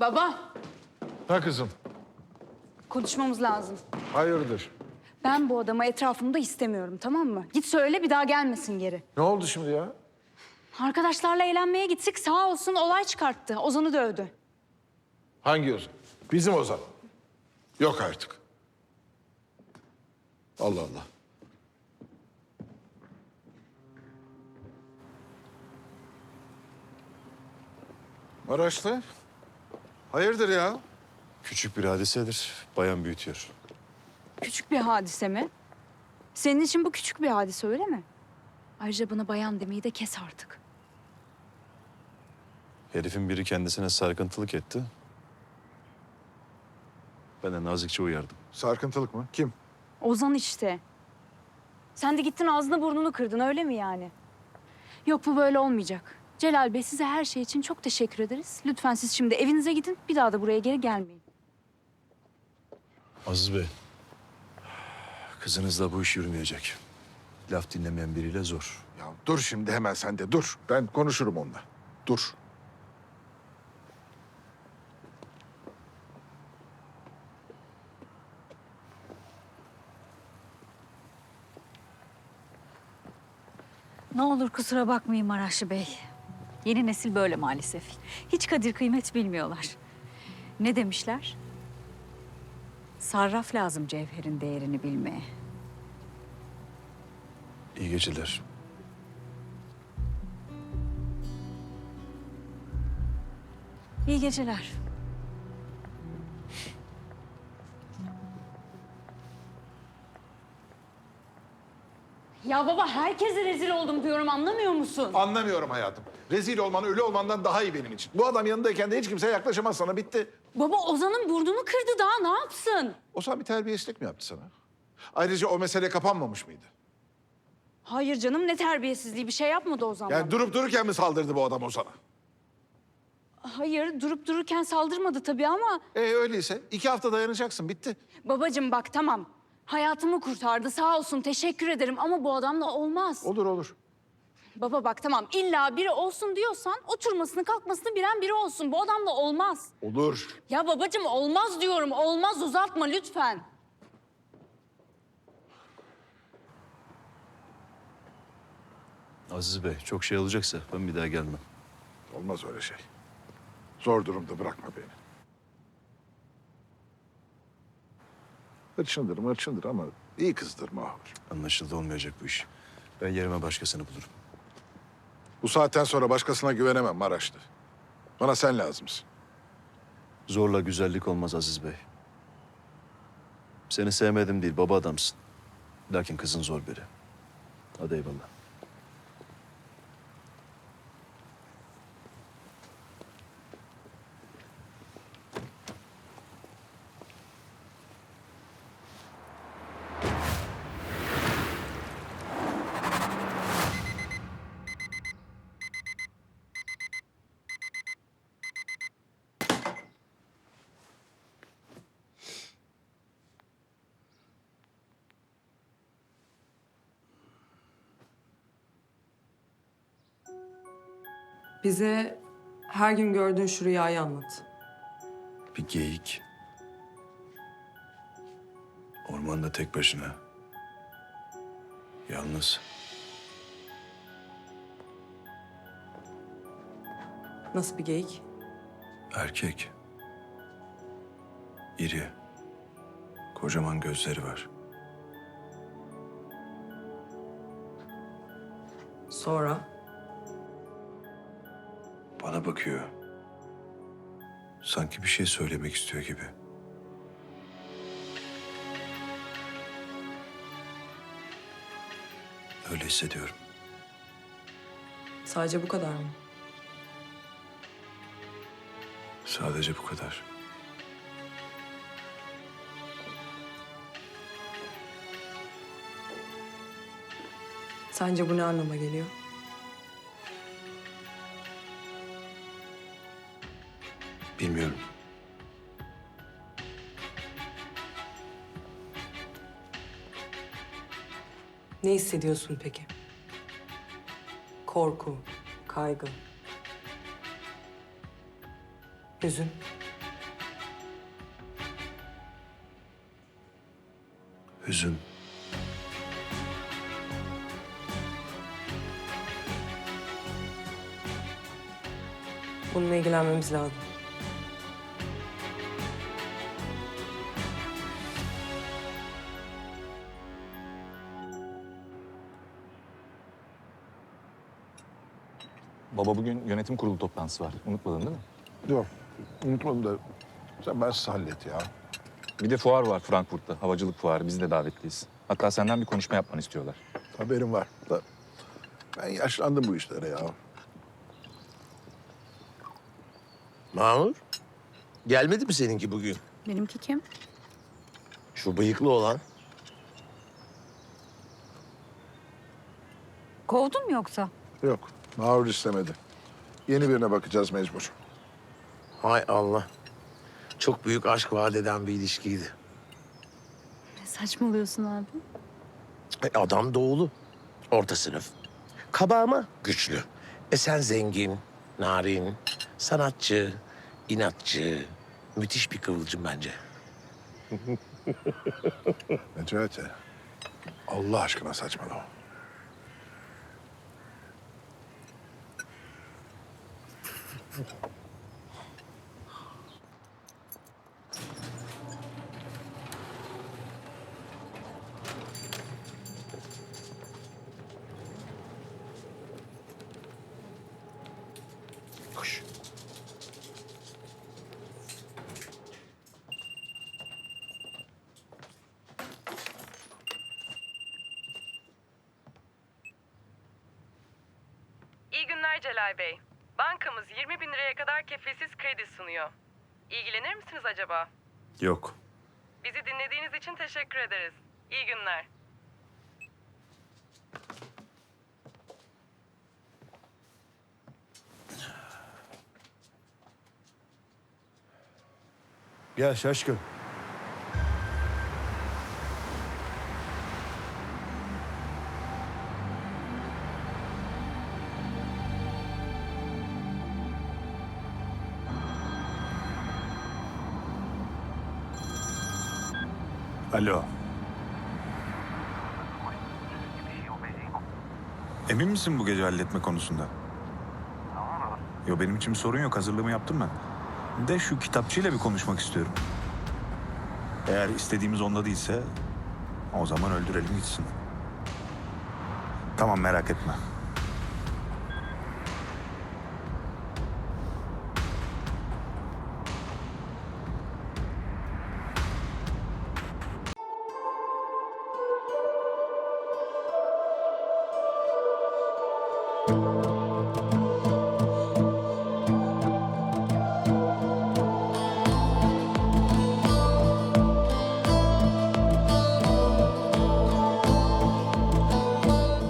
Baba, Ha kızım. konuşmamız lazım. Hayırdır? Ben bu adamı etrafımda istemiyorum, tamam mı? Git söyle bir daha gelmesin geri. Ne oldu şimdi ya? Arkadaşlarla eğlenmeye gittik, sağ olsun olay çıkarttı. Ozan'ı dövdü. Hangi Ozan? Bizim Ozan. Yok artık. Allah Allah. Maraşlı. Hayırdır ya? Küçük bir hadisedir. Bayan büyütüyor. Küçük bir hadise mi? Senin için bu küçük bir hadise öyle mi? Ayrıca bana bayan demeyi de kes artık. Herifin biri kendisine sarkıntılık etti. Ben de nazikçe uyardım. Sarkıntılık mı? Kim? Ozan işte. Sen de gittin ağzını burnunu kırdın öyle mi yani? Yok bu böyle olmayacak. Celal Bey size her şey için çok teşekkür ederiz. Lütfen siz şimdi evinize gidin. Bir daha da buraya geri gelmeyin. Aziz Bey, kızınızla bu iş yürümeyecek. Laf dinlemeyen biriyle zor. Ya dur şimdi hemen sen de dur. Ben konuşurum onunla. Dur. Ne olur kusura bakmayın Maraşlı Bey. Yeni nesil böyle maalesef. Hiç kadir kıymet bilmiyorlar. Ne demişler? Sarraf lazım cevherin değerini bilmeye. İyi geceler. İyi geceler. Ya baba herkese rezil oldum diyorum anlamıyor musun? Anlamıyorum hayatım. Rezil olman ölü olmandan daha iyi benim için. Bu adam yanındayken de hiç kimse yaklaşamaz sana. Bitti. Baba Ozan'ın burnunu kırdı daha ne yapsın? O sana bir terbiyesizlik mi yaptı sana? Ayrıca o mesele kapanmamış mıydı? Hayır canım ne terbiyesizliği bir şey yapmadı Ozan Yani bana. durup dururken mi saldırdı bu adam o sana? Hayır durup dururken saldırmadı tabii ama... E öyleyse iki hafta dayanacaksın. Bitti. Babacığım bak tamam. Hayatımı kurtardı sağ olsun teşekkür ederim ama bu adamla olmaz. Olur olur. Baba bak tamam illa biri olsun diyorsan oturmasını kalkmasını bilen biri olsun. Bu adamla olmaz. Olur. Ya babacığım olmaz diyorum olmaz uzatma lütfen. Aziz Bey, çok şey olacaksa ben bir daha gelmem. Olmaz öyle şey. Zor durumda bırakma beni. Hırçındır mırçındır ama iyi kızdır Mahur. Anlaşıldı olmayacak bu iş. Ben yerime başkasını bulurum. Bu saatten sonra başkasına güvenemem Maraşlı. Bana sen lazımsın. Zorla güzellik olmaz Aziz Bey. Seni sevmedim değil, baba adamsın. Lakin kızın zor biri. Hadi eyvallah. Bize her gün gördüğün şu rüyayı anlat. Bir geyik. Ormanda tek başına. Yalnız. Nasıl bir geyik? Erkek. İri. Kocaman gözleri var. Sonra Bana bakıyor. Sanki bir şey söylemek istiyor gibi. Öyle hissediyorum. sadece bu kadar mı? Sadece bu kadar. Sence bu ne anlama geliyor? Bilmiyorum. Ne hissediyorsun peki? Korku, kaygı, hüzün. Hüzün. Bununla ilgilenmemiz lazım. Baba bugün yönetim kurulu toplantısı var. Unutmadın değil mi? Yok. Unutmadım da sen ben hallet ya. Bir de fuar var Frankfurt'ta. Havacılık fuarı. Biz de davetliyiz. Hatta senden bir konuşma yapmanı istiyorlar. Haberim var da ben yaşlandım bu işlere ya. Mahmur, gelmedi mi seninki bugün? Benimki kim? Şu bıyıklı olan. Kovdun mu yoksa? Yok. Mahur istemedi. Yeni birine bakacağız mecbur. Hay Allah. Çok büyük aşk vaat eden bir ilişkiydi. Ne saçmalıyorsun abi? E, adam doğulu. Orta sınıf. Kaba ama güçlü. E sen zengin, narin, sanatçı, inatçı. Müthiş bir kıvılcım bence. Necati. Allah aşkına saçmalama. İyi günler Celal Bey. Bankamız 20 bin liraya kadar kefilsiz kredi sunuyor. İlgilenir misiniz acaba? Yok. Bizi dinlediğiniz için teşekkür ederiz. İyi günler. Gel şaşkın. Alo. Emin misin bu gece halletme konusunda? Yo benim için bir sorun yok. Hazırlığımı yaptım ben. De şu kitapçıyla bir konuşmak istiyorum. Eğer istediğimiz onda değilse o zaman öldürelim gitsin. Tamam merak etme.